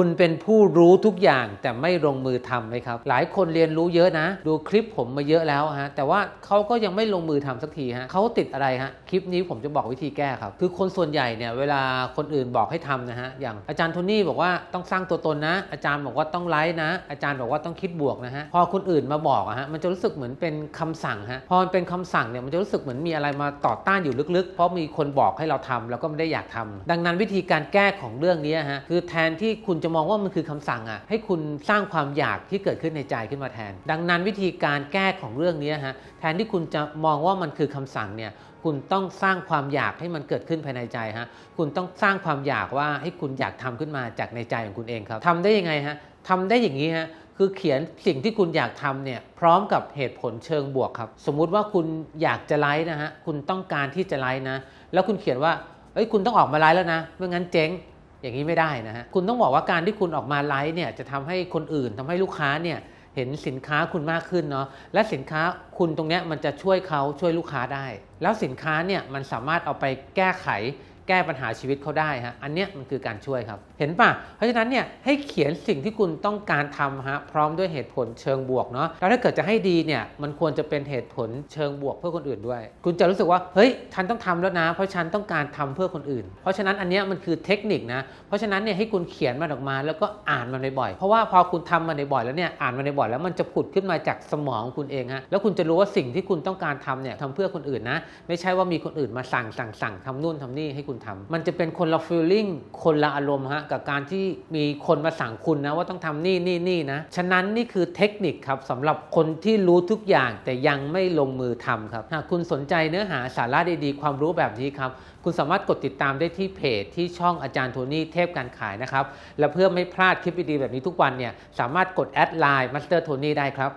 คุณเป็นผู้รู้ทุกอย่างแต่ไม่ลงมือทำไหมครับ หลายคนเรียนรู้เยอะนะ ดูคลิปผมมาเยอะแล้วฮะแต่ว่าเขาก็ยังไม่ลงมือทำสักทีฮะเขาติดอะไรฮะคลิปนี้ผมจะบอกวิธีแก้ครับ คือคนส่วนใหญ่เนี่ยเวลาคนอื่นบอกให้ทำนะฮะอย่างอาจารย์โทนี่บอกว่าต้องสร้างตัวตนนะ อาจารย์บอกว่าต้องไลฟ์นะ อาจารย์บอกว่าต้องคิดบวกนะฮะพอคนอื่นมาบอกอะฮะมันจะรู้สึกเหมือนเป็นคำสั่งฮะพอมันเป็นคำสั่งเนี่ยมันจะรู้สึกเหมือนมีอะไรมาต่อต้านอยู่ลึกๆ เพราะมีคนบอกให้เราทำแล้วก็ไม่ได้อยากทำดังนั้นวิธีการแก้ของเรื่องนี้ฮะคือแทนที่คุณจะมองว่ามันคือคำสั่งอะให้คุณสร้างความอยากที่เกิดขึ้นในใจขึ้นมาแทน ดังนั้นวิธีการแก้ของเรื่องนี้ฮะแทนที่คุณจะมองว่ามันคือคำสั่งเนี่ยคุณต้องสร้างความอยากให้มันเกิดขึ้นภายในใจฮะคุณต้องสร้างความอยากว่าให้คุณอยากทำขึ้นมาจากในใจของคุณเองครับทำได้ยังไงฮะทำได้อย่างนี้ฮะคือเขียนสิ่งที่คุณอยากทำเนี่ยพร้อมกับเหตุผลเชิงบวกครับ สมมุติว่าคุณอยากจะไลฟ์นะฮะคุณต้องการที่จะไลฟ์นะ แล้วคุณเขียนว่าเอ้ยคุณต้องออกมาไลฟ์แล้วนะไม่งั้นเจ๊ง อย่างนี้ไม่ได้นะฮะคุณต้องบอกว่าการที่คุณออกมาไลฟ์เนี่ยจะทำให้คนอื่นทำให้ลูกค้าเนี่ยเห็นสินค้าคุณมากขึ้นเนาะและสินค้าคุณตรงเนี้ยมันจะช่วยเขาช่วยลูกค้าได้ แล้วสินค้าเนี่ยมันสามารถเอาไปแก้ไข แก้ปัญหาชีวิตเขาได้ฮะอันเนี้ยมันคือการช่วยครับ เห็นป่ะ เพราะฉะนั้นเนี่ยให้เขียนสิ่งที่คุณต้องการทำฮะพร้อมด้วยเหตุผลเชิงบวกเนาะแล้วถ้าเกิดจะให้ดีเนี่ยมันควรจะเป็นเหตุผลเชิงบวกเพื่อคนอื่นด้วย คุณจะรู้สึกว่าเฮ้ยฉันต้องทำแล้วนะ เพราะฉันต้องการทำเพื่อคนอื่น เพราะฉะนั้นอันเนี้ยมันคือเทคนิคนะเพราะฉะนั้นเนี่ยให้คุณเขียนมันออกมา แล้วก็อ่านมันบ่อยๆเพราะว่าพอคุณทำมันบ่อยๆแล้วเนี่ยอ่านมันบ่อยๆแล้วมันจะผุดขึ้นมาจากสมองของคุณเองฮะแล้วคุณจะรู้ว่าสิ่งที่คุณต้องการทำเนี่ยทำเพื่อคนอื่นนะไม่ใช่ว่ามีคนอื่นมาสั่งสั่งสั่งทำนู่นทำนี่ให้คุณทำมันจะเป็นคนละฟีลลิ่งคนละอารมณ์ฮะกับการที่มีคนมาสั่งคุณนะว่าต้องทำนี่นี่นี่นะ ฉะนั้นนี่คือเทคนิคครับสำหรับคนที่รู้ทุกอย่างแต่ยังไม่ลงมือทำครับ หากคุณสนใจเนื้อหาสาระดีๆ ความรู้แบบนี้ครับ คุณสามารถกดติดตามได้ที่เพจที่ช่องอาจารย์โทนี่เทพการขายนะครับ และเพื่อไม่พลาดคลิปดีๆแบบนี้ทุกวันเนี่ยสามารถกดแอดไลน์มาสเตอร์โทนี่ได้ครับ